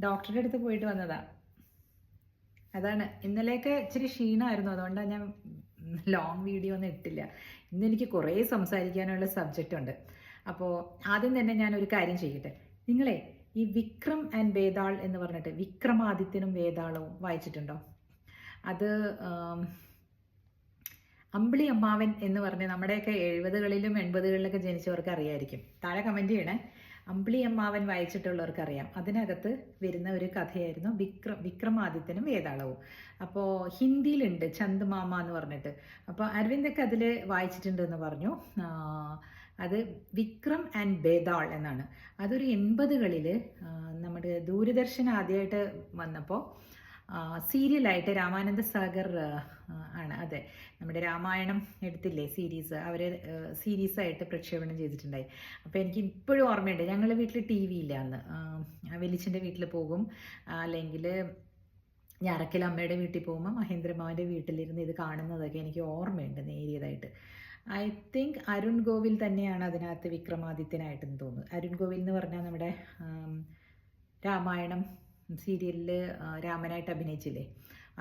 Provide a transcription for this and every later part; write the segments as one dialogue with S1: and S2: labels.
S1: ഡോക്ടറുടെ അടുത്ത് പോയിട്ട് വന്നതാ. അതാണ്. ഇന്നലെയൊക്കെ ഇച്ചിരി ക്ഷീണമായിരുന്നു അതുകൊണ്ടാണ് ഞാൻ ലോങ് വീഡിയോ ഒന്നും ഇട്ടില്ല. ഇന്ന് എനിക്ക് കുറേ സംസാരിക്കാനുള്ള സബ്ജക്റ്റ് ഉണ്ട്. അപ്പോൾ ആദ്യം തന്നെ ഞാൻ ഒരു കാര്യം ചെയ്യട്ടെ. നിങ്ങളെ ഈ വിക്രം ആൻഡ് വേതാൾ എന്ന് പറഞ്ഞിട്ട് വിക്രമാദിത്യനും വേതാളവും വായിച്ചിട്ടുണ്ടോ? അത് അമ്പിളി അമ്മാവൻ എന്ന് പറഞ്ഞ് നമ്മുടെയൊക്കെ എഴുപതുകളിലും എൺപതുകളിലൊക്കെ ജനിച്ചവർക്ക് അറിയായിരിക്കും താഴെ കമന്റ് ചെയ്യണേ. അമ്പിളി അമ്മാവൻ വായിച്ചിട്ടുള്ളവർക്ക് അറിയാം അതിനകത്ത് വരുന്ന ഒരു കഥയായിരുന്നു വിക്രം വിക്രമാദിത്യനും വേതാളവും അപ്പോൾ ഹിന്ദിയിലുണ്ട് ചന്ദ് മാമ എന്ന് പറഞ്ഞിട്ട്. അപ്പോൾ അരവിന്ദൊക്കെ അതിൽ വായിച്ചിട്ടുണ്ട് എന്ന് പറഞ്ഞു അത് വിക്രം ആൻഡ് ബേതാൾ എന്നാണ്. അതൊരു എൺപതുകളിൽ നമ്മുടെ ദൂരദർശൻ ആദ്യമായിട്ട് വന്നപ്പോൾ സീരിയലായിട്ട് രാമാനന്ദ സാഗർ ആണ്. അതെ. നമ്മുടെ രാമായണം എടുത്തില്ലേ സീരീസ്? അവർ സീരീസായിട്ട് പ്രക്ഷേപണം ചെയ്തിട്ടുണ്ടായി. അപ്പോൾ എനിക്ക് ഇപ്പോഴും ഓർമ്മയുണ്ട്. ഞങ്ങളുടെ വീട്ടിൽ ടി വി ഇല്ല അന്ന്. വെലിച്ചന്റെ വീട്ടിൽ പോകും. അല്ലെങ്കിൽ ഞാറക്കൽ അമ്മയുടെ വീട്ടിൽ പോകുമ്പോൾ മഹേന്ദ്രമാവന്റെ വീട്ടിലിരുന്ന് ഇത് കാണുന്നതൊക്കെ എനിക്ക് ഓർമ്മയുണ്ട് നേരിയതായിട്ട്. ഐ തിങ്ക് അരുൺ ഗോവിൽ തന്നെയാണ് അതിനകത്ത് വിക്രമാദിത്യനായിട്ടെന്ന് തോന്നുന്നു. അരുൺ ഗോവിൽ എന്ന് പറഞ്ഞാൽ നമ്മുടെ രാമായണം സീരിയലിൽ രാമനായിട്ട് അഭിനയിച്ചില്ലേ?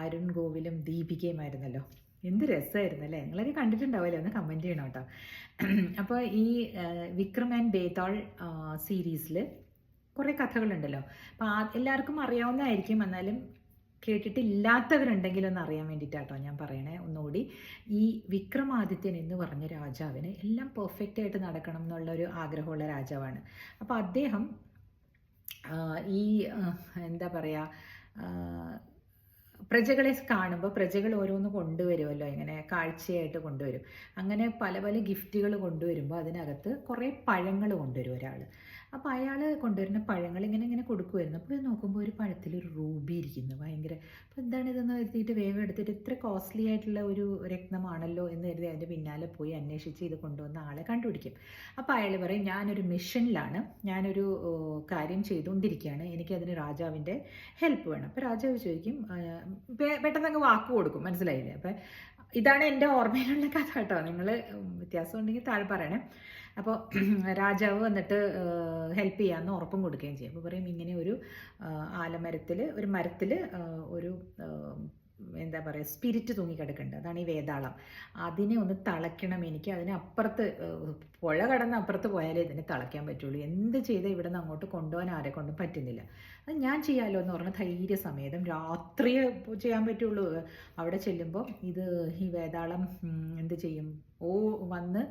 S1: അരുൺ ഗോവിലും ദീപികയുമായിരുന്നല്ലോ എന്ത് രസമായിരുന്നു അല്ലേ? നിങ്ങളൊക്കെ കണ്ടിട്ടുണ്ടാവില്ലേ ഒന്ന് കമന്റ് ചെയ്യണം കേട്ടോ. അപ്പോൾ ഈ വിക്രം ആൻഡ് ബേതാൾ സീരീസിൽ കുറേ കഥകളുണ്ടല്ലോ. അപ്പോൾ എല്ലാവർക്കും അറിയാവുന്നതായിരിക്കും. എന്നാലും കേട്ടിട്ടില്ലാത്തവരുണ്ടെങ്കിൽ ഒന്ന് അറിയാൻ വേണ്ടിയിട്ടാട്ടോ ഞാൻ പറയണേ. ഒന്നുകൂടി ഈ വിക്രമാദിത്യൻ എന്ന് പറഞ്ഞ രാജാവിന് എല്ലാം പെർഫെക്റ്റ് ആയിട്ട് നടക്കണം എന്നുള്ള ഒരു ആഗ്രഹമുള്ള രാജാവാണ്. അപ്പോൾ അദ്ദേഹം ഈ എന്താ പറയുക പ്രജകളെ കാണുമ്പോൾ പ്രജകൾ ഓരോന്ന് കൊണ്ടുവരുമല്ലോ ഇങ്ങനെ കാഴ്ചയായിട്ട് കൊണ്ടുവരും. അങ്ങനെ പല പല ഗിഫ്റ്റുകൾ കൊണ്ടുവരുമ്പോൾ അതിനകത്ത് കുറേ പഴങ്ങൾ കൊണ്ടുവരും ഒരാൾ അപ്പോൾ അയാൾ കൊണ്ടുവരുന്ന പഴങ്ങൾ ഇങ്ങനെ ഇങ്ങനെ കൊടുക്കുമായിരുന്നു അപ്പോൾ ഇത് നോക്കുമ്പോൾ ഒരു പഴത്തിൽ ഒരു റൂബി ഇരിക്കുന്നു ഭയങ്കര. അപ്പോൾ എന്താണ് ഇതെന്ന് എഴുതിയിട്ട് വേഗം എടുത്തിട്ട് ഇത്ര കോസ്റ്റ്ലി ആയിട്ടുള്ള ഒരു രത്നമാണല്ലോ എന്ന് കരുതി അതിന്റെ പിന്നാലെ പോയി അന്വേഷിച്ച് ഇത് കൊണ്ടുവന്ന ആളെ കണ്ടുപിടിക്കും. അപ്പോൾ അയാൾ പറയും ഞാനൊരു മിഷനിലാണ്. ഞാനൊരു കാര്യം ചെയ്തുകൊണ്ടിരിക്കുകയാണ്. എനിക്കതിന് രാജാവിന്റെ ഹെൽപ്പ് വേണം. അപ്പോൾ രാജാവ് ചോദിക്കും പെട്ടെന്ന് അങ്ങ് വാക്ക് കൊടുക്കും. മനസ്സിലായില്ലേ? അപ്പം ഇതാണ് എന്റെ ഓർമ്മയിലുള്ള കഥ കേട്ടോ. നിങ്ങൾ വ്യത്യാസം ഉണ്ടെങ്കിൽ താഴെ പറയണേ. അപ്പോൾ രാജാവ് വന്നിട്ട് ഹെൽപ്പ് ചെയ്യാമെന്ന് ഉറപ്പും കൊടുക്കുകയും ചെയ്യും. അപ്പോൾ പറയും ഇങ്ങനെ ഒരു ആലമരത്തിൽ ഒരു മരത്തിൽ ഒരു എന്താ പറയുക സ്പിരിറ്റ് തൂങ്ങിക്കിടക്കുന്നുണ്ട് അതാണ് ഈ വേതാളം അതിനെ ഒന്ന് തളയ്ക്കണം എനിക്ക്. അതിനപ്പുറത്ത് പുഴ കടന്ന് അപ്പുറത്ത് പോയാലേ ഇതിനെ തളയ്ക്കാൻ പറ്റുള്ളൂ. എന്ത് ചെയ്താൽ ഇവിടെ നിന്ന് അങ്ങോട്ട് കൊണ്ടുപോകാൻ ആരെ കൊണ്ടും പറ്റുന്നില്ല. അത് ഞാൻ ചെയ്യാമല്ലോ എന്ന് പറഞ്ഞ ധൈര്യ സമേതം രാത്രി ചെയ്യാൻ പറ്റുള്ളൂ. അവിടെ ചെല്ലുമ്പോൾ ഇത് ഈ വേതാളം എന്ത് ചെയ്യും? ഓ വന്ന്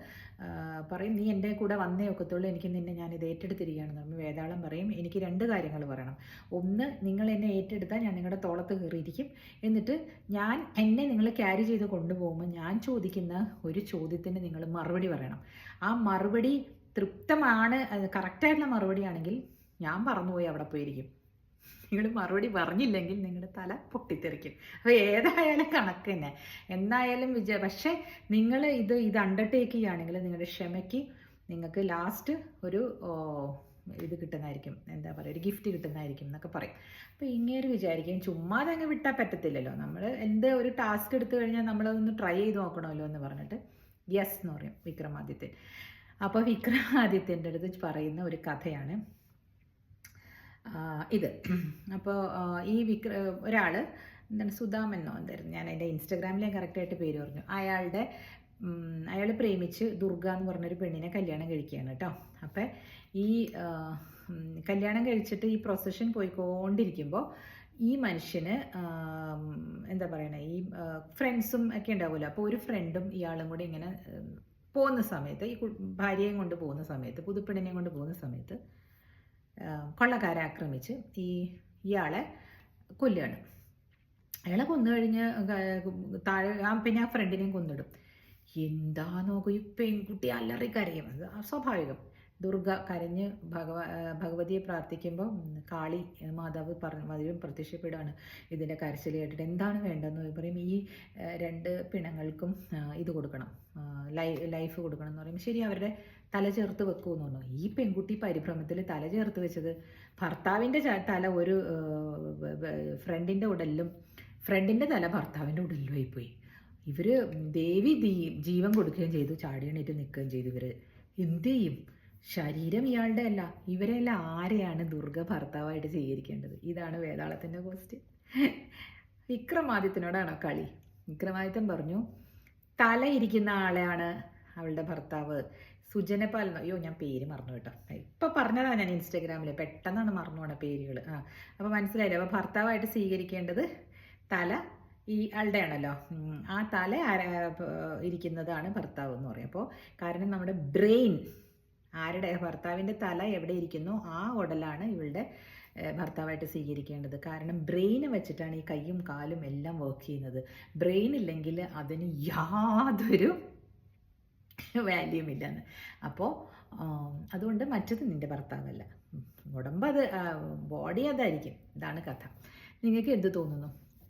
S1: പറയും നീ എന്റെ കൂടെ വന്നേ ഒക്കത്തുള്ളൂ. എനിക്ക് നിന്നെ ഞാൻ ഇത് ഏറ്റെടുത്തിരിക്കുകയാണെന്ന് എന്ന് വേതാളം പറയും എനിക്ക് രണ്ട് കാര്യങ്ങൾ പറയണം ഒന്ന് നിങ്ങൾ എന്നെ ഏറ്റെടുത്താൽ ഞാൻ നിങ്ങളുടെ തോളത്ത് കയറിയിരിക്കും. എന്നിട്ട് ഞാൻ എന്നെ നിങ്ങൾ ക്യാരി ചെയ്ത് കൊണ്ടുപോകുമ്പോൾ ഞാൻ ചോദിക്കുന്ന ഒരു ചോദ്യത്തിന് നിങ്ങൾ മറുപടി പറയണം. ആ മറുപടി തൃപ്തമാണ് കറക്റ്റായിട്ടുള്ള മറുപടി ആണെങ്കിൽ ഞാൻ പറന്നുപോയി അവിടെ പോയിരിക്കും. നിങ്ങൾ മറുപടി പറഞ്ഞില്ലെങ്കിൽ നിങ്ങളുടെ തല പൊട്ടിത്തെറിക്കും. അപ്പോൾ ഏതായാലും കണക്ക് തന്നെ എന്നായാലും വിജയ പക്ഷേ നിങ്ങൾ ഇത് ഇത് അണ്ടർടേക്ക് ചെയ്യുകയാണെങ്കിൽ നിങ്ങളുടെ ക്ഷമയ്ക്ക് നിങ്ങൾക്ക് ലാസ്റ്റ് ഒരു ഇത് കിട്ടുന്നതായിരിക്കും. എന്താ പറയുക ഒരു ഗിഫ്റ്റ് കിട്ടുന്നതായിരിക്കും എന്നൊക്കെ പറയും. അപ്പോൾ ഒരു വിചാരിക്കും ചുമ്മാതെ അങ്ങ് വിട്ടാൽ പറ്റത്തില്ലല്ലോ. നമ്മൾ എന്ത് ഒരു ടാസ്ക് എടുത്തു കഴിഞ്ഞാൽ നമ്മളതൊന്ന് ട്രൈ ചെയ്ത് നോക്കണമല്ലോ എന്ന് പറഞ്ഞിട്ട് യെസ് എന്ന് പറയും വിക്രമാദിത്യൻ. അപ്പോൾ വിക്രമാദിത്യന്റെ അടുത്ത് പറയുന്ന ഒരു കഥയാണ്. ഇത്. അപ്പോൾ ഈ വിക്ര ഒരാൾ എന്താണ് സുധാമെന്നോ എന്തായിരുന്നു? ഞാൻ എന്റെ ഇൻസ്റ്റാഗ്രാമിൽ ഞാൻ കറക്റ്റായിട്ട് പേര് പറഞ്ഞു. അയാളുടെ അയാൾ പ്രേമിച്ച് ദുർഗ എന്ന് പറഞ്ഞൊരു പെണ്ണിനെ കല്യാണം കഴിക്കുകയാണ് കേട്ടോ അപ്പം ഈ കല്യാണം കഴിച്ചിട്ട് ഈ പ്രൊസഷൻ പോയിക്കൊണ്ടിരിക്കുമ്പോൾ ഈ മനുഷ്യന് എന്താ പറയണേ ഈ ഫ്രണ്ട്സും ഒക്കെ ഉണ്ടാവുമല്ലോ. അപ്പോൾ ഒരു ഫ്രണ്ടും ഇയാളും കൂടി ഇങ്ങനെ പോകുന്ന സമയത്ത് ഈ ഭാര്യയും കൊണ്ട് പോകുന്ന സമയത്ത് പുതുപ്പെണ്ണിനെയും കൊണ്ട് പോകുന്ന സമയത്ത് കൊള്ളക്കാരെ ആക്രമിച്ച് ഈ ഇയാളെ കൊല്ലുകയാണ്. അയാളെ കൊന്നു താഴെ ആ പിന്നെ ആ ഫ്രണ്ടിനെയും കൊന്നിടും. എന്താ നോക്കും ഈ പെൺകുട്ടി അല്ലറി കരയും സ്വാഭാവികം ദുർഗ കരഞ്ഞ് ഭഗവ ഭഗവതിയെ പ്രാർത്ഥിക്കുമ്പോൾ കാളി മാതാവ് പറഞ്ഞ അതിലും പ്രത്യക്ഷപ്പെടുകയാണ് ഇതിന്റെ കരച്ചിൽ കേട്ടിട്ട്. എന്താണ് വേണ്ടതെന്ന് പറയും ഈ രണ്ട് പിണങ്ങൾക്കും ഇത് കൊടുക്കണം. ലൈഫ് കൊടുക്കണം എന്ന് പറയും. ശരി അവരുടെ തല ചേർത്ത് വെക്കുമെന്ന് പറഞ്ഞു? ഈ പെൺകുട്ടി പരിഭ്രമത്തിൽ തല ചേർത്ത് വെച്ചത് ഭർത്താവിന്റെ തല ഒരു ഫ്രണ്ടിന്റെ ഉടലിലും ഫ്രണ്ടിന്റെ തല ഭർത്താവിന്റെ ഉടലിലുമായി പോയി ഇവർ ദേവി ജീവൻ കൊടുക്കുകയും ചെയ്തു ചാടി എണീറ്റ് നിൽക്കുകയും ചെയ്തു ഇവർ എന്ത് ചെയ്യും? ശരീരം ഇയാളുടെ അല്ല ഇവരെല്ലാം ആരെയാണ് ദുർഗ ഭർത്താവായിട്ട് സ്വീകരിക്കേണ്ടത്? ഇതാണ് വേതാളത്തിന്റെ ക്വസ്റ്റ്യൻ വിക്രമാദിത്യനോടാണോ കളി? വിക്രമാദിത്യൻ പറഞ്ഞു തല ഇരിക്കുന്ന ആളെയാണ് അവളുടെ ഭർത്താവ്. സുജനപാൽ അയ്യോ ഞാൻ പേര് മറന്നു കേട്ടോ. ഇപ്പൊ പറഞ്ഞതാണ് ഞാൻ ഇൻസ്റ്റാഗ്രാമിൽ പെട്ടെന്നാണ് മറന്നു പോണ പേരുകൾ ആ അപ്പോൾ മനസ്സിലായില്ലേ? അപ്പോൾ ഭർത്താവായിട്ട് സ്വീകരിക്കേണ്ടത് തല ഈ ആളുടെ ആണല്ലോ ആ തല ഇരിക്കുന്നതാണ് ഭർത്താവ് എന്ന് പറയും. അപ്പോൾ കാരണം നമ്മുടെ ബ്രെയിൻ ആരുടെ ഭർത്താവിന്റെ തല എവിടെ ഇരിക്കുന്നു? ആ ഉടലാണ് ഇവളുടെ ഭർത്താവായിട്ട് സ്വീകരിക്കേണ്ടത്. കാരണം ബ്രെയിൻ വെച്ചിട്ടാണ് ഈ കൈയും കാലും എല്ലാം വർക്ക് ചെയ്യുന്നത്. ബ്രെയിൻ ഇല്ലെങ്കിൽ അതിന് യാതൊരു വാല്യൂം ഇല്ലെന്ന് അപ്പോൾ അതുകൊണ്ട് മറ്റത് നിന്റെ ഭർത്താവല്ല. ഉടമ്പ് അത് ബോഡി അതായിരിക്കും. ഇതാണ് കഥ. നിങ്ങൾക്ക് എന്ത് തോന്നുന്നു?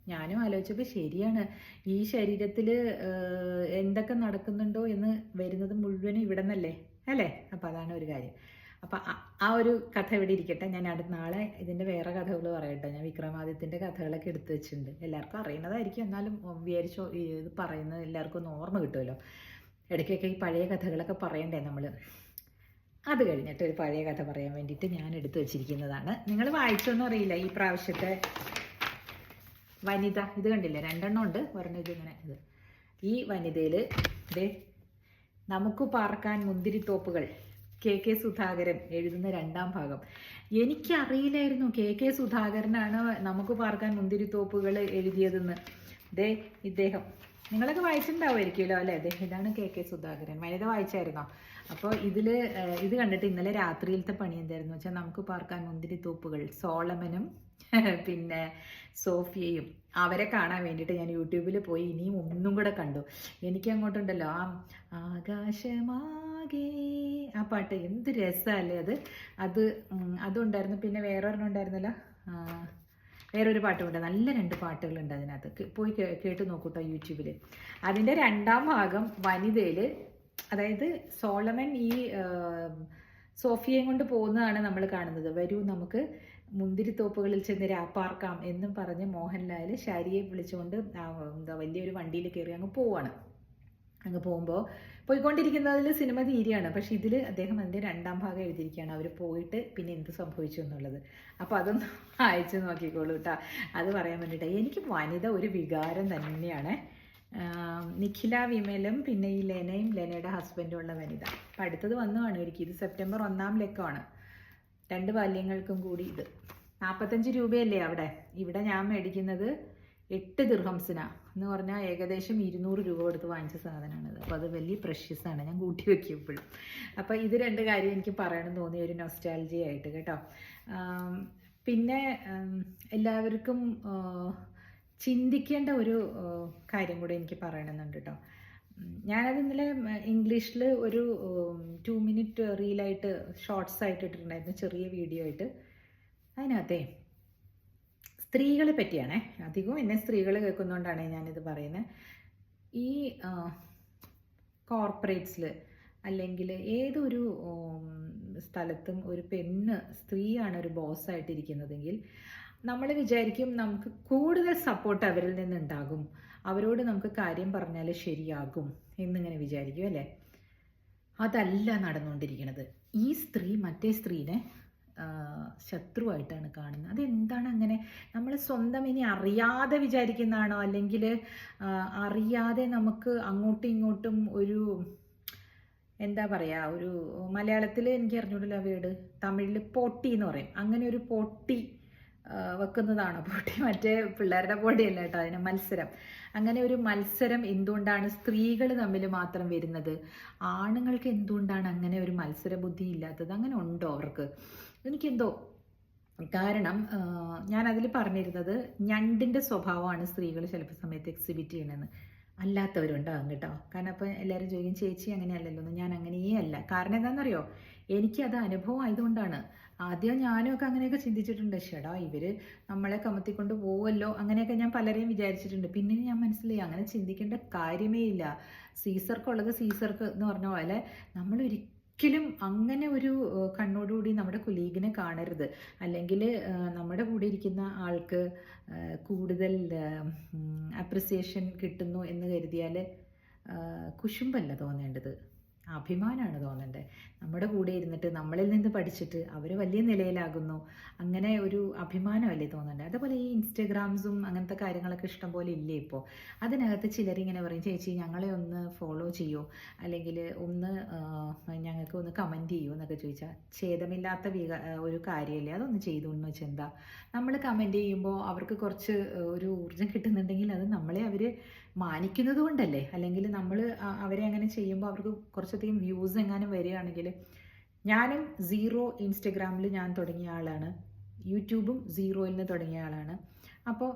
S1: ഞാനും ആലോചിച്ചപ്പോൾ ശരിയാണ്. ഈ ശരീരത്തിൽ എന്തൊക്കെ നടക്കുന്നുണ്ടോ എന്ന് വരുന്നത് മുഴുവനും ഇവിടെ നിന്നല്ലേ അല്ലേ? അപ്പം അതാണ് ഒരു കാര്യം. അപ്പം ആ ഒരു കഥ ഇവിടെ ഇരിക്കട്ടെ. ഞാൻ അടുത്ത നാളെ ഇതിന്റെ വേറെ കഥകൾ പറയട്ടെ. ഞാൻ വിക്രമാദിത്യന്റെ കഥകളൊക്കെ എടുത്തു വെച്ചിട്ടുണ്ട്. എല്ലാവർക്കും അറിയുന്നതായിരിക്കും. എന്നാലും വിചാരിച്ചോ ഇത് പറയുന്നത് എല്ലാവർക്കും ഒന്ന് ഓർമ്മ കിട്ടുമല്ലോ. ഇടയ്ക്കൊക്കെ ഈ പഴയ കഥകളൊക്കെ പറയണ്ടേ നമ്മൾ അത് കഴിഞ്ഞിട്ട് ഒരു പഴയ കഥ പറയാൻ വേണ്ടിയിട്ട് ഞാൻ എടുത്തു വെച്ചിരിക്കുന്നതാണ്. നിങ്ങൾ വായിച്ചൊന്നും അറിയില്ല. ഈ പ്രാവശ്യത്തെ വനിത ഇത് കണ്ടില്ലേ? രണ്ടെണ്ണം ഉണ്ട്. ഇത് ഇങ്ങനെ ഇത്. ഈ വനിതയിൽ ദേ നമുക്ക് പാർക്കാൻ മുന്തിരിത്തോപ്പുകൾ കെ കെ സുധാകരൻ എഴുതുന്ന രണ്ടാം ഭാഗം. എനിക്കറിയില്ലായിരുന്നു കെ കെ സുധാകരനാണ് നമുക്ക് പാർക്കാൻ മുന്തിരിത്തോപ്പുകൾ എഴുതിയതെന്ന്. ദേ ഇദ്ദേഹം നിങ്ങളൊക്കെ വായിച്ചിട്ടുണ്ടാവുമായിരിക്കുമല്ലോ അല്ലേ? ദേ ഇതാണ് കെ കെ സുധാകരൻ. വനിത വായിച്ചായിരുന്നോ? അപ്പോൾ ഇതിൽ ഇത് കണ്ടിട്ട് ഇന്നലെ രാത്രിയിലത്തെ പണി എന്തായിരുന്നു? വെച്ചാൽ നമുക്ക് പാർക്കാൻ മുന്തിരിത്തോപ്പുകൾ സോളമനും പിന്നെ സോഫിയയും അവരെ കാണാൻ വേണ്ടിയിട്ട് ഞാൻ യൂട്യൂബിൽ പോയി ഇനിയും ഒന്നും കൂടെ കണ്ടു. എനിക്ക് അങ്ങോട്ടുണ്ടല്ലോ ആ ആകാശമാകെ ആ പാട്ട് എന്ത് രസമല്ലേ അത്. അത് അതുണ്ടായിരുന്നു. പിന്നെ വേറെ ഒരെണ്ണം ഉണ്ടായിരുന്നല്ലോ വേറൊരു പാട്ടുമുണ്ട്. നല്ല രണ്ട് പാട്ടുകളുണ്ട് അതിനകത്ത്. പോയി കേട്ട് നോക്കൂട്ടോ യൂട്യൂബിൽ അതിന്റെ രണ്ടാം ഭാഗം വനിതയിൽ അതായത് സോളമൻ ഈ സോഫിയയും കൊണ്ട് പോകുന്നതാണ് നമ്മൾ കാണുന്നത്. വരൂ നമുക്ക് മുന്തിരിത്തോപ്പുകളിൽ ചെന്ന് രാപ്പാർക്കാം എന്നും പറഞ്ഞ് മോഹൻലാൽ ശാരിയെ വിളിച്ചുകൊണ്ട് എന്താ വലിയൊരു വണ്ടിയിൽ കയറി അങ്ങ് പോവാണ്. അങ്ങ് പോകുമ്പോൾ പോയിക്കൊണ്ടിരിക്കുന്നതിൽ സിനിമ തീരെയാണ്. പക്ഷെ ഇതിൽ അദ്ദേഹം അതിന്റെ രണ്ടാം ഭാഗം എഴുതിയിരിക്കുകയാണ്. അവർ പോയിട്ട് പിന്നെ എന്ത് സംഭവിച്ചു എന്നുള്ളത്. അപ്പോൾ അതൊന്ന് അയച്ചു നോക്കിക്കോളൂ കേട്ടോ അത് പറയാൻ വേണ്ടിയിട്ട് എനിക്ക് വനിത ഒരു വികാരം തന്നെയാണ്. നിഖില വിമലും പിന്നെ ഈ ലെനയും ലെനയുടെ ഹസ്ബൻഡും ഉള്ള വനിത. അപ്പം അടുത്തത് വന്നതാണ് എനിക്ക് ഇത് സെപ്റ്റംബർ ഒന്നാം ലക്കമാണ്. രണ്ട് ബാല്യങ്ങൾക്കും കൂടി ഇത്. നാൽപ്പത്തഞ്ച് രൂപയല്ലേ അവിടെ? ഇവിടെ ഞാൻ മേടിക്കുന്നത് എട്ട് ദിർഹംസിനാ എന്ന് പറഞ്ഞാൽ ഏകദേശം ഇരുന്നൂറ് രൂപ കൊടുത്ത് വാങ്ങിച്ച സാധനമാണിത് അപ്പോൾ അത് വലിയ പ്രഷ്യസാണ് ഞാൻ കൂട്ടി വയ്ക്കുമ്പോഴും അപ്പോൾ ഇത് രണ്ട് കാര്യം എനിക്ക് പറയണം തോന്നിയ ഒരു നൊസ്റ്റാലജി ആയിട്ട് കേട്ടോ. പിന്നെ എല്ലാവർക്കും ചിന്തിക്കേണ്ട ഒരു കാര്യം കൂടെ എനിക്ക് പറയണമെന്നുണ്ട് കേട്ടോ. ഞാനത് ഇന്നലെ ഇംഗ്ലീഷിൽ ഒരു ടു മിനിറ്റ് റീലായിട്ട് ഷോർട്സ് ആയിട്ട് ഇട്ടിട്ടുണ്ടായിരുന്നു ചെറിയ വീഡിയോ ആയിട്ട്. അതിനകത്തെ സ്ത്രീകളെ പറ്റിയാണേ. അധികവും എന്നെ സ്ത്രീകൾ കേൾക്കുന്നതുകൊണ്ടാണ് ഞാനിത് പറയുന്നത് ഈ കോർപ്പറേറ്റ്സിൽ അല്ലെങ്കിൽ ഏതൊരു സ്ഥലത്തും ഒരു പെണ്ണ് സ്ത്രീയാണ് ഒരു ബോസ്സായിട്ട് ഇരിക്കുന്നതെങ്കിൽ നമ്മൾ വിചാരിക്കും നമുക്ക് കൂടുതൽ സപ്പോർട്ട് അവരിൽ നിന്നുണ്ടാകും. അവരോട് നമുക്ക് കാര്യം പറഞ്ഞാൽ ശരിയാകും എന്നിങ്ങനെ വിചാരിക്കും അല്ലേ? അതല്ല നടന്നുകൊണ്ടിരിക്കുന്നത് ഈ സ്ത്രീ മറ്റേ സ്ത്രീനെ ശത്രുവായിട്ടാണ് കാണുന്നത്. അതെന്താണ് അങ്ങനെ നമ്മൾ സ്വന്തം ഇനി അറിയാതെ വിചാരിക്കുന്നതാണോ? അല്ലെങ്കിൽ അറിയാതെ നമുക്ക് അങ്ങോട്ടും ഇങ്ങോട്ടും ഒരു എന്താ പറയുക ഒരു മലയാളത്തിൽ എനിക്ക് അറിഞ്ഞൂടില്ല വീട് തമിഴിൽ പൊട്ടി എന്ന് പറയും. അങ്ങനെ ഒരു പൊട്ടി വെക്കുന്നതാണ് പൊട്ടി? മറ്റേ പിള്ളേരുടെ പൊടിയല്ല കേട്ടോ അതിന് മത്സരം. അങ്ങനെ ഒരു മത്സരം എന്തുകൊണ്ടാണ് സ്ത്രീകൾ തമ്മിൽ മാത്രം വരുന്നത്? ആണുങ്ങൾക്ക് എന്തുകൊണ്ടാണ് അങ്ങനെ ഒരു മത്സര ബുദ്ധി ഇല്ലാത്തത്? അങ്ങനെ ഉണ്ടോ അവർക്ക്? എനിക്കെന്തോ കാരണം ഞാൻ അതിൽ പറഞ്ഞിരുന്നത് ഞണ്ടിന്റെ സ്വഭാവമാണ് സ്ത്രീകൾ ചിലപ്പോൾ സമയത്ത് എക്സിബിറ്റ് ചെയ്യണമെന്ന് അല്ലാത്തവരുണ്ടാകും കേട്ടോ. കാരണം അപ്പോൾ എല്ലാവരും ചോദിക്കും ചേച്ചി അങ്ങനെയല്ലല്ലോ ഞാൻ അങ്ങനെയേ അല്ല. കാരണം എന്താണെന്നറിയോ എനിക്കത് അനുഭവം ആയതുകൊണ്ടാണ് ആദ്യം ഞാനും ഒക്കെ അങ്ങനെയൊക്കെ ചിന്തിച്ചിട്ടുണ്ട്. ചേടാ ഇവർ നമ്മളെ കമത്തിക്കൊണ്ട് പോവുമല്ലോ അങ്ങനെയൊക്കെ ഞാൻ പലരെയും വിചാരിച്ചിട്ടുണ്ട്. പിന്നെ ഞാൻ മനസ്സിലായി അങ്ങനെ ചിന്തിക്കേണ്ട കാര്യമേ ഇല്ല. സീസർക്കുള്ളത് സീസർക്ക് എന്ന് പറഞ്ഞ പോലെ നമ്മൾ ഒരിക്കലും അങ്ങനെ ഒരു കണ്ണോടുകൂടി നമ്മുടെ കൊലീഗിനെ കാണരുത്. അല്ലെങ്കിൽ നമ്മുടെ കൂടെ ഇരിക്കുന്ന ആൾക്ക് കൂടുതൽ അപ്രിസിയേഷൻ കിട്ടുന്നു എന്ന് കരുതിയാൽ കുശുമ്പല്ല തോന്നേണ്ടത്. അഭിമാനമാണ് തോന്നേണ്ടത് നമ്മുടെ കൂടെ ഇരുന്നിട്ട് നമ്മളിൽ നിന്ന് പഠിച്ചിട്ട് അവർ വലിയ നിലയിലാകുന്നു. അങ്ങനെ ഒരു അഭിമാനമല്ലേ തോന്നുന്നുണ്ട് അതുപോലെ ഈ ഇൻസ്റ്റഗ്രാംസും അങ്ങനത്തെ കാര്യങ്ങളൊക്കെ ഇഷ്ടം പോലെ ഇല്ലേ ഇപ്പോൾ അതിനകത്ത് ചിലരിങ്ങനെ പറയും ചേച്ചി ഞങ്ങളെ ഒന്ന് ഫോളോ ചെയ്യോ? അല്ലെങ്കിൽ ഒന്ന് ഞങ്ങൾക്ക് ഒന്ന് കമന്റ് ചെയ്യൂ എന്നൊക്കെ ചോദിച്ചാൽ ഛേദമില്ലാത്ത വിക ഒരു കാര്യമല്ലേ അതൊന്ന് ചെയ്തു എന്ന് വെച്ചാൽ എന്താ? നമ്മൾ കമന്റ് ചെയ്യുമ്പോൾ അവർക്ക് കുറച്ച് ഒരു ഊർജം കിട്ടുന്നുണ്ടെങ്കിൽ അത് നമ്മളെ അവർ മാനിക്കുന്നത് കൊണ്ടല്ലേ? അല്ലെങ്കിൽ നമ്മൾ അവരെ അങ്ങനെ ചെയ്യുമ്പോൾ അവർക്ക് കുറച്ചധികം വ്യൂസ് എങ്ങാനും വരികയാണെങ്കിൽ ഞാനും സീറോ ഇൻസ്റ്റഗ്രാമിൽ ഞാൻ തുടങ്ങിയ ആളാണ്. യൂട്യൂബും സീറോയിൽ നിന്ന് തുടങ്ങിയ ആളാണ്. അപ്പോൾ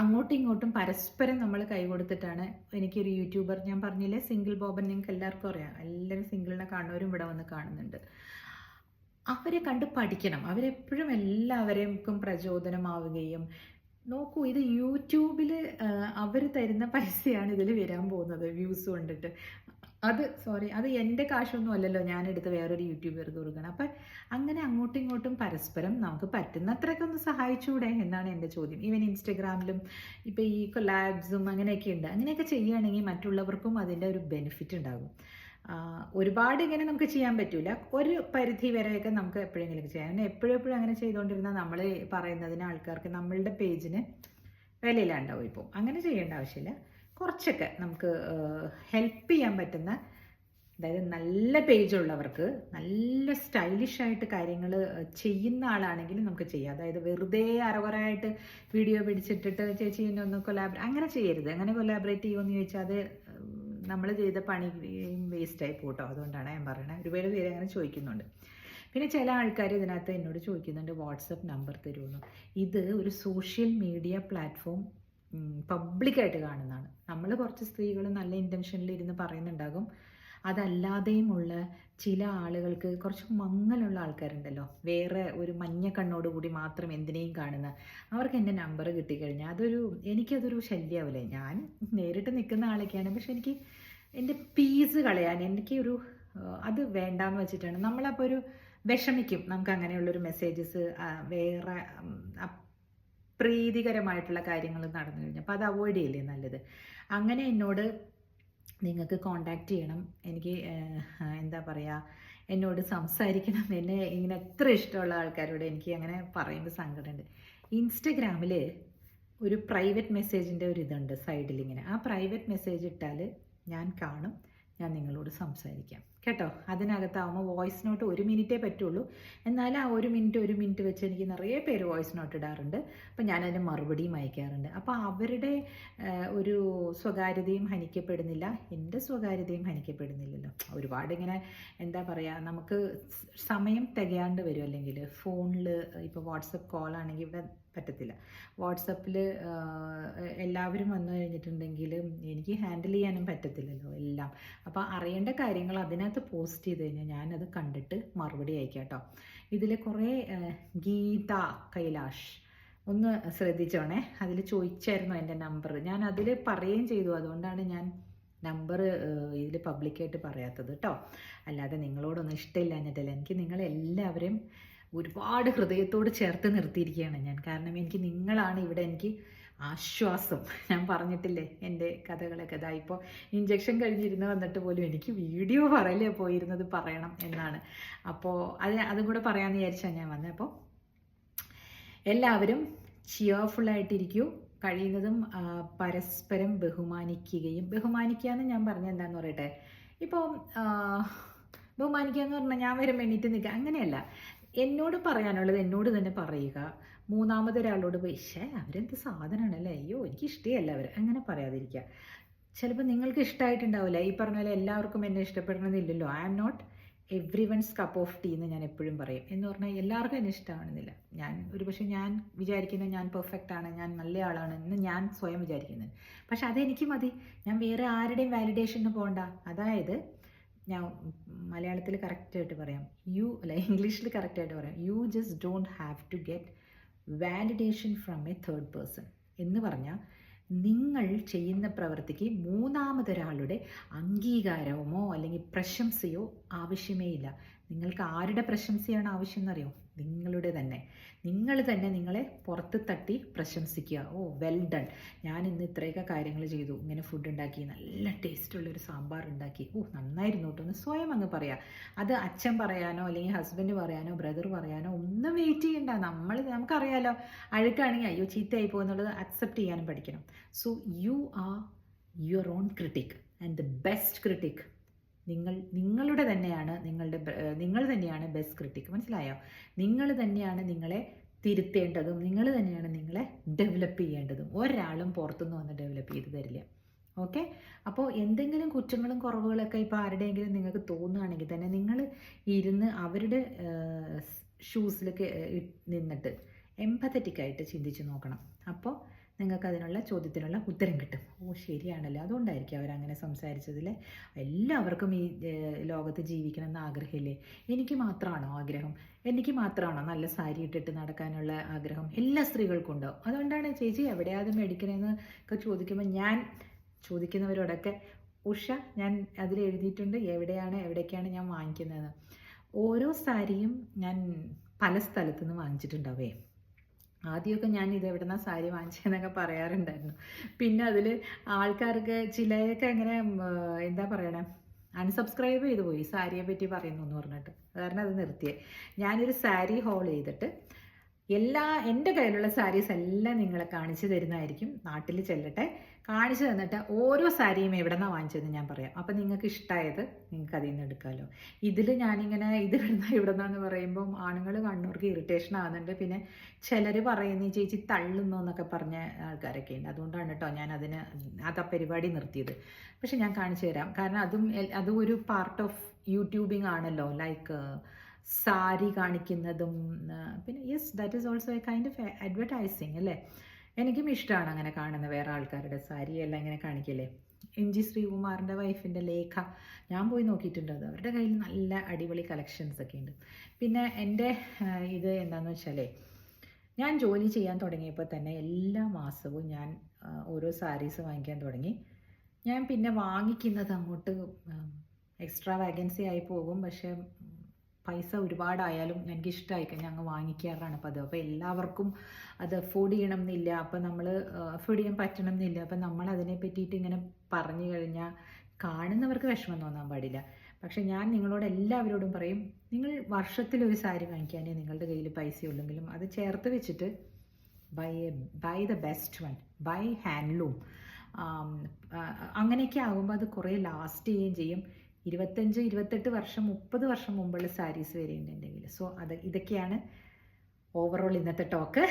S1: അങ്ങോട്ടും ഇങ്ങോട്ടും പരസ്പരം നമ്മൾ കൈ കൊടുത്തിട്ടാണ് എനിക്കൊരു യൂട്യൂബർ ഞാൻ പറഞ്ഞില്ലേ സിംഗിൾ ബോബൻ നിങ്ങൾക്ക് എല്ലാവർക്കും അറിയാം. എല്ലാവരും സിംഗിളിനെ കാണുന്നവരും ഇവിടെ വന്ന് കാണുന്നുണ്ട്. അവരെ കണ്ട് പഠിക്കണം. അവരെപ്പോഴും എല്ലാവരെയും പ്രചോദനമാവുകയും നോക്കൂ ഇത് യൂട്യൂബിൽ അവർ തരുന്ന പൈസയാണ് ഇതിൽ വരാൻ പോകുന്നത് വ്യൂസ് കൊണ്ടിട്ട്. അത് സോറി അത് എന്റെ കാശൊന്നും അല്ലല്ലോ ഞാനെടുത്ത് വേറൊരു യൂട്യൂബർക്ക് കൊടുക്കണം. അപ്പം അങ്ങനെ അങ്ങോട്ടും ഇങ്ങോട്ടും പരസ്പരം നമുക്ക് പറ്റുന്നത്രയൊക്കെ ഒന്ന് സഹായിച്ചുകൂടെ എന്നാണ് എന്റെ ചോദ്യം. ഈവൻ ഇൻസ്റ്റഗ്രാമിലും ഇപ്പോൾ ഈ കൊലാബ്സും അങ്ങനെയൊക്കെ ഉണ്ട് അങ്ങനെയൊക്കെ ചെയ്യുകയാണെങ്കിൽ മറ്റുള്ളവർക്കും അതിന്റെ ഒരു ബെനിഫിറ്റ് ഉണ്ടാകും. ഒരുപാട് ഇങ്ങനെ നമുക്ക് ചെയ്യാൻ പറ്റൂല. ഒരു പരിധി വരെയൊക്കെ നമുക്ക് എപ്പോഴെങ്കിലും ചെയ്യാം. അങ്ങനെ എപ്പോഴും അങ്ങനെ ചെയ്തുകൊണ്ടിരുന്നാൽ നമ്മൾ പറയുന്നതിന് ആൾക്കാർക്ക് നമ്മളുടെ പേജിന് വിലയില്ലാണ്ടാവും ഇപ്പോൾ അങ്ങനെ ചെയ്യേണ്ട ആവശ്യമില്ല. കുറച്ചൊക്കെ നമുക്ക് ഹെൽപ്പ് ചെയ്യാൻ പറ്റുന്ന അതായത് നല്ല പേജുള്ളവർക്ക് നല്ല സ്റ്റൈലിഷ് ആയിട്ട് കാര്യങ്ങൾ ചെയ്യുന്ന ആളാണെങ്കിലും നമുക്ക് ചെയ്യാം. അതായത് വെറുതെ അറവറായിട്ട് വീഡിയോ പിടിച്ചിട്ടിട്ട് ചേച്ചി എന്നെ ഒന്ന് കൊലാബറേറ്റ് അങ്ങനെ ചെയ്യരുത്. അങ്ങനെ കൊലാബറേറ്റ് ചെയ്യുമെന്ന് ചോദിച്ചാൽ അത് നമ്മൾ ചെയ്ത പണി വേസ്റ്റായി പോട്ടോ. അതുകൊണ്ടാണ് ഞാൻ പറയുന്നത് ഒരുപാട് പേര് അങ്ങനെ ചോദിക്കുന്നുണ്ട്. പിന്നെ ചില ആൾക്കാർ ഇതിനകത്ത് എന്നോട് ചോദിക്കുന്നുണ്ട് വാട്സപ്പ് നമ്പർ തരുമെന്ന് ഇത് ഒരു സോഷ്യൽ മീഡിയ പ്ലാറ്റ്ഫോം പബ്ലിക്കായിട്ട് കാണുന്നതാണ്. നമ്മൾ കുറച്ച് സ്ത്രീകൾ നല്ല ഇന്റൻഷനിൽ ഇരുന്ന് പറയുന്നുണ്ടാകും. അതല്ലാതെയുമുള്ള ചില ആളുകൾക്ക് കുറച്ച് മങ്ങലുള്ള ആൾക്കാരുണ്ടല്ലോ. വേറെ ഒരു മഞ്ഞ കണ്ണോടുകൂടി മാത്രം എന്തിനേയും കാണുന്ന. അവർക്ക് എന്റെ നമ്പർ കിട്ടിക്കഴിഞ്ഞാൽ അതൊരു എനിക്കതൊരു ശല്യമാവില്ലേ ഞാൻ നേരിട്ട് നിൽക്കുന്ന ആളൊക്കെയാണ്. പക്ഷെ എനിക്ക് എന്റെ പീസ് കളയാൻ എനിക്ക് ഒരു അത് വേണ്ടാന്ന് വെച്ചിട്ടാണ്. നമ്മളപ്പോൾ ഒരു വിഷമിക്കും. നമുക്ക് അങ്ങനെയുള്ളൊരു മെസ്സേജസ് വേറെ ഉം, അപ്രീതികരമായിട്ടുള്ള കാര്യങ്ങൾ നടന്നു കഴിഞ്ഞു. അപ്പോൾ അത് അവോയ്ഡ് ചെയ്യില്ലേ നല്ലത്? അങ്ങനെ എന്നോട് നിങ്ങൾക്ക് കോണ്ടാക്ട് ചെയ്യണം. എനിക്ക് എന്താ പറയുക എന്നോട് സംസാരിക്കണം. എന്നെ ഇങ്ങനെ എത്ര ഇഷ്ടമുള്ള ആൾക്കാരോട് എനിക്ക് അങ്ങനെ പറയുമ്പോൾ സങ്കടമുണ്ട്. ഇൻസ്റ്റഗ്രാമിൽ ഒരു പ്രൈവറ്റ് മെസ്സേജിന്റെ ഒരു ഇതുണ്ട് സൈഡിൽ ഇങ്ങനെ. ആ പ്രൈവറ്റ് മെസ്സേജ് ഇട്ടാൽ ഞാൻ കാണും. ഞാൻ നിങ്ങളോട് സംസാരിക്കാം. കേട്ടോ? അതിനകത്താവുമ്പോൾ വോയിസ് നോട്ട് ഒരു മിനിറ്റേ പറ്റുള്ളൂ. എന്നാൽ ആ ഒരു മിനിറ്റ് ഒരു മിനിറ്റ് വെച്ച് എനിക്ക് നിറയെ പേര് വോയിസ് നോട്ട് ഇടാറുണ്ട്. അപ്പം ഞാനതിന് മറുപടിയും അയക്കാറുണ്ട്. അപ്പോൾ അവരുടെ ഒരു സ്വകാര്യതയും ഹനിക്കപ്പെടുന്നില്ല. എന്റെ സ്വകാര്യതയും ഹനിക്കപ്പെടുന്നില്ലല്ലോ. ഒരുപാട് ഇങ്ങനെ എന്താ പറയുക നമുക്ക് സമയം തികയാണ്ട് വരും. അല്ലെങ്കിൽ ഫോണിൽ ഇപ്പോൾ വാട്സപ്പ് കോൾ ആണെങ്കിൽ ഇവിടെ പറ്റത്തില്ല. വാട്സപ്പിൽ എല്ലാവരും വന്നു കഴിഞ്ഞിട്ടുണ്ടെങ്കിൽ എനിക്ക് ഹാൻഡിൽ ചെയ്യാനും പറ്റത്തില്ലല്ലോ എല്ലാം. അപ്പോൾ അറിയേണ്ട കാര്യങ്ങൾ അതിനകത്ത് പോസ്റ്റ് ചെയ്ത് കഴിഞ്ഞാൽ ഞാനത് കണ്ടിട്ട് മറുപടി അയക്കാം കേട്ടോ ഇതിൽ കുറേ ഗീത കൈലാഷ്. ഒന്ന് ശ്രദ്ധിച്ചോണേ. അതിൽ ചോദിച്ചായിരുന്നു എന്റെ നമ്പർ ഞാൻ അതിൽ പറയുകയും ചെയ്തു. അതുകൊണ്ടാണ് ഞാൻ നമ്പർ ഇതിൽ പബ്ലിക്കായിട്ട് പറയാത്തത് കേട്ടോ അല്ലാതെ നിങ്ങളോടൊന്നും ഇഷ്ടമില്ലാഞ്ഞിട്ടല്ല. എനിക്ക് നിങ്ങളെല്ലാവരെയും ഒരുപാട് ഹൃദയത്തോട് ചേർത്ത് നിർത്തിയിരിക്കുകയാണ് ഞാൻ. കാരണം എനിക്ക് നിങ്ങളാണ് ഇവിടെ എനിക്ക് ആശ്വാസം. ഞാൻ പറഞ്ഞിട്ടില്ലേ എന്റെ കഥകളൊക്കെ. ഇതാ ഇപ്പോൾ ഇഞ്ചക്ഷൻ കഴിഞ്ഞിരുന്ന് വന്നിട്ട് പോലും എനിക്ക് വീഡിയോ പറയലേ പോയിരുന്നത് പറയണം എന്നാണ്. അപ്പോൾ അത് അതും കൂടെ പറയാമെന്ന് വിചാരിച്ചാണ് ഞാൻ വന്നത് അപ്പോൾ എല്ലാവരും ചിയർഫുള്ളായിട്ടിരിക്കൂ കഴിയുന്നതും പരസ്പരം ബഹുമാനിക്കുകയും ബഹുമാനിക്കുക എന്ന് ഞാൻ പറഞ്ഞ എന്താന്ന് പറയട്ടെ? ഇപ്പോൾ ബഹുമാനിക്കുക എന്ന് പറഞ്ഞാൽ ഞാൻ വരും എണീറ്റ് നിൽക്കുക അങ്ങനെയല്ല. എന്നോട് പറയാനുള്ളത് എന്നോട് തന്നെ പറയുക. മൂന്നാമതൊരാളോട് പോയി ഷേ അവരെന്ത് സാധനമാണല്ലേ അയ്യോ എനിക്ക് ഇഷ്ടമല്ല അവർ അങ്ങനെ പറയാതിരിക്കുക ചിലപ്പോൾ നിങ്ങൾക്ക് ഇഷ്ടമായിട്ടുണ്ടാവില്ല ഈ പറഞ്ഞ പോലെ എല്ലാവർക്കും എന്നെ ഇഷ്ടപ്പെടണമെന്നില്ലല്ലോ I am not everyone's cup of tea എന്ന് ഞാൻ എപ്പോഴും പറയും. എന്ന് പറഞ്ഞാൽ എല്ലാവർക്കും എന്നെ ഇഷ്ടമാണെന്നില്ല ഞാൻ ഒരു പക്ഷേ ഞാൻ വിചാരിക്കുന്നത് ഞാൻ പെർഫെക്റ്റ് ആണ് ഞാൻ നല്ല ആളാണ് എന്ന് ഞാൻ സ്വയം വിചാരിക്കുന്നത് പക്ഷെ അതെനിക്ക് മതി. ഞാൻ വേറെ ആരുടെയും വാലിഡേഷന് പോകണ്ട അതായത് ഞാൻ മലയാളത്തിൽ കറക്റ്റായിട്ട് പറയാം. യു അല്ല ഇംഗ്ലീഷിൽ കറക്റ്റായിട്ട് പറയാം. You just don't have to get validation from a third person എന്ന് പറഞ്ഞാൽ നിങ്ങൾ ചെയ്യുന്ന പ്രവൃത്തിക്ക് മൂന്നാമതൊരാളുടെ അംഗീകാരമോ അല്ലെങ്കിൽ പ്രശംസയോ ആവശ്യമേ ഇല്ല. നിങ്ങൾക്ക് ആരുടെ പ്രശംസയാണ് ആവശ്യം എന്നറിയോ നിങ്ങളുടെ തന്നെ. നിങ്ങൾ തന്നെ നിങ്ങളെ പുറത്ത് തട്ടി പ്രശംസിക്കുക. ഓ വെൽ ഡൺ ഞാൻ ഇന്ന് ഇത്രയൊക്കെ കാര്യങ്ങൾ ചെയ്തു. ഇങ്ങനെ ഫുഡ് ഉണ്ടാക്കി നല്ല ടേസ്റ്റുള്ളൊരു സാമ്പാർ ഉണ്ടാക്കി. ഓ നന്നായിരുന്നു കേട്ടോ. എന്ന് സ്വയം അങ്ങ് പറയാം. അത് അച്ഛൻ പറയാനോ അല്ലെങ്കിൽ ഹസ്ബൻഡ് പറയാനോ ബ്രദർ പറയാനോ ഒന്നും വെയിറ്റ് ചെയ്യണ്ട. നമ്മൾ നമുക്കറിയാലോ. അഴുക്കാണെങ്കിൽ അയ്യോ ചീത്തയായി പോകുന്നുള്ളത് അക്സെപ്റ്റ് ചെയ്യാനും പഠിക്കണം. So you are your own critic and the best critic നിങ്ങൾ നിങ്ങളുടെ തന്നെയാണ് നിങ്ങളുടെ നിങ്ങൾ തന്നെയാണ് ബെസ്റ്റ് ക്രിട്ടിക് മനസ്സിലായോ? നിങ്ങൾ തന്നെയാണ് നിങ്ങളെ തിരുത്തേണ്ടതും നിങ്ങൾ തന്നെയാണ് നിങ്ങളെ ഡെവലപ്പ് ചെയ്യേണ്ടതും. ഒരാളും പുറത്തുനിന്ന് വന്ന് ഡെവലപ്പ് ചെയ്ത് തരില്ല. ഓക്കെ അപ്പോൾ എന്തെങ്കിലും കുറ്റങ്ങളും കുറവുകളൊക്കെ ഇപ്പോൾ ആരുടെയെങ്കിലും നിങ്ങൾക്ക് തോന്നുകയാണെങ്കിൽ തന്നെ നിങ്ങൾ ഇരുന്ന് അവരുടെ ഷൂസിലൊക്കെ നിന്നിട്ട് എമ്പത്തറ്റിക് ആയിട്ട് ചിന്തിച്ച് നോക്കണം. അപ്പോൾ നിങ്ങൾക്ക് അതിനുള്ള ചോദ്യത്തിനുള്ള ഉത്തരം കിട്ടും. ഓ ശരിയാണല്ലോ? അതുകൊണ്ടായിരിക്കും അവരങ്ങനെ സംസാരിച്ചതിൽ എല്ലാവർക്കും ഈ ലോകത്ത് ജീവിക്കണം എന്ന് ആഗ്രഹമില്ലേ? എനിക്ക് മാത്രമാണോ ആഗ്രഹം? എനിക്ക് മാത്രമാണോ നല്ല സാരി ഇട്ടിട്ട് നടക്കാനുള്ള ആഗ്രഹം? എല്ലാ സ്ത്രീകൾക്കും ഉണ്ടാവും അതുകൊണ്ടാണ് ചേച്ചി എവിടെയാ അത് മേടിക്കണേന്ന് ഒക്കെ ചോദിക്കുമ്പോൾ ഞാൻ ചോദിക്കുന്നവരോടൊക്കെ ഉഷ ഞാൻ അതിൽ എഴുതിയിട്ടുണ്ട്. എവിടെയാണ് എവിടേക്കാണ് ഞാൻ വാങ്ങിക്കുന്നതെന്ന്? ഓരോ സാരിയും ഞാൻ പല സ്ഥലത്തുനിന്ന് വാങ്ങിച്ചിട്ടുണ്ടാവേ. ആദ്യമൊക്കെ ഞാൻ ഇത് എവിടുന്ന സാരി വാങ്ങിച്ചെന്നൊക്കെ പറയാറുണ്ടായിരുന്നു. പിന്നെ അതിൽ ആൾക്കാർക്ക് ചിലയൊക്കെ അങ്ങനെ എന്താ പറയണേ അൺസബ്സ്ക്രൈബ് ചെയ്തു പോയി സാരിയെ പറ്റി പറയുന്നു എന്ന് പറഞ്ഞിട്ട്. കാരണം അത് നിർത്തിയേ. ഞാനൊരു സാരി ഹോൾ ചെയ്തിട്ട് എല്ലാ എന്റെ കയ്യിലുള്ള സാരീസ് എല്ലാം നിങ്ങളെ കാണിച്ചു തരുന്നതായിരിക്കും. നാട്ടിൽ ചെല്ലട്ടെ. കാണിച്ചു തന്നിട്ട് ഓരോ സാരിയും എവിടെ നിന്നാണ് വാങ്ങിച്ചതെന്ന് ഞാൻ പറയാം. അപ്പം നിങ്ങൾക്ക് ഇഷ്ടമായത് നിങ്ങൾക്ക് അതിൽ നിന്ന് എടുക്കാമല്ലോ ഇതിൽ ഞാനിങ്ങനെ ഇത് ഇവിടുന്ന ഇവിടെ നിന്നാന്ന് പറയുമ്പം ആണുങ്ങൾ കണ്ണൂർക്ക് ഇറിറ്റേഷൻ ആകുന്നുണ്ട് പിന്നെ ചിലർ പറയുന്ന ചേച്ചി തള്ളുന്നു എന്നൊക്കെ പറഞ്ഞ ആൾക്കാരൊക്കെ ഉണ്ട്. അതുകൊണ്ടാണ് കേട്ടോ ഞാൻ അതിന് അത് ആ പരിപാടി നിർത്തിയത്. പക്ഷെ ഞാൻ കാണിച്ചു തരാം. കാരണം അതും അതും ഒരു പാർട്ട് ഓഫ് യൂട്യൂബിങ് ആണല്ലോ. ലൈക്ക് സാരി കാണിക്കുന്നതും പിന്നെ yes that is also a kind of advertising അല്ലേ? എനിക്കും ഇഷ്ടമാണ് അങ്ങനെ കാണുന്ന വേറെ ആൾക്കാരുടെ സാരി എല്ലാം ഇങ്ങനെ കാണിക്കല്ലേ എം ജി ശ്രീകുമാറിന്റെ വൈഫിന്റെ ലേഖ. ഞാൻ പോയി നോക്കിയിട്ടുണ്ട്. അത് അവരുടെ കയ്യിൽ നല്ല അടിപൊളി കളക്ഷൻസ് ഒക്കെ ഉണ്ട്. പിന്നെ എന്റെ ഇത് എന്താണെന്ന് വെച്ചാലേ ഞാൻ ജോലി ചെയ്യാൻ തുടങ്ങിയപ്പോൾ തന്നെ എല്ലാ മാസവും ഞാൻ ഓരോ സാരീസ് വാങ്ങിക്കാൻ തുടങ്ങി. ഞാൻ പിന്നെ വാങ്ങിക്കുന്നത് അങ്ങോട്ട് എക്സ്ട്രാ വാഗൻസി ആയി പോകും. പക്ഷേ പൈസ ഒരുപാടായാലും എനിക്ക് ഇഷ്ടമായി കഴിഞ്ഞാൽ അങ്ങ് വാങ്ങിക്കാറാണ് പതിവ്. അപ്പോൾ എല്ലാവർക്കും അത് അഫോർഡ് ചെയ്യണം എന്നില്ല അപ്പോൾ നമ്മൾ അഫോർഡ് ചെയ്യാൻ പറ്റണം എന്നില്ല അപ്പോൾ നമ്മൾ അതിനെ പറ്റിയിട്ട് ഇങ്ങനെ പറഞ്ഞു കഴിഞ്ഞാൽ കാണുന്നവർക്ക് വിഷമം തോന്നാൻ പാടില്ല. പക്ഷേ ഞാൻ നിങ്ങളോട് എല്ലാവരോടും പറയും നിങ്ങൾ വർഷത്തിൽ ഒരു സാരി വാങ്ങിക്കാനേ നിങ്ങളുടെ കയ്യിൽ പൈസ ഉള്ളെങ്കിലും അത് ചേർത്ത് വെച്ചിട്ട് by a by the best one by handloom അങ്ങനെയൊക്കെ ആകുമ്പോൾ അത് കുറേ ലാസ്റ്റ് ചെയ്യുകയും ചെയ്യും. ഇരുപത്തഞ്ച് ഇരുപത്തെട്ട് വർഷം മുപ്പത് വർഷം മുമ്പുള്ള സാരീസ് വരെ സോ അത് ഇതൊക്കെയാണ് ഓവറോൾ ഇന്നത്തെ talk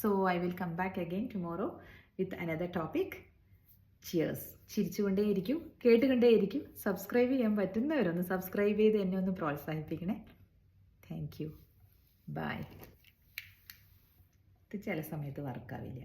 S1: so I will come back again tomorrow with another topic cheers ചിരിച്ചുകൊണ്ടേയിരിക്കും കേട്ടുകൊണ്ടേയിരിക്കും. സബ്സ്ക്രൈബ് ചെയ്യാൻ പറ്റുന്നവരൊന്ന് സബ്സ്ക്രൈബ് ചെയ്ത് എന്നെ ഒന്ന് പ്രോത്സാഹിപ്പിക്കണേ. താങ്ക് യു ബായ് ഇത് ചില സമയത്ത് വർക്കാവില്ല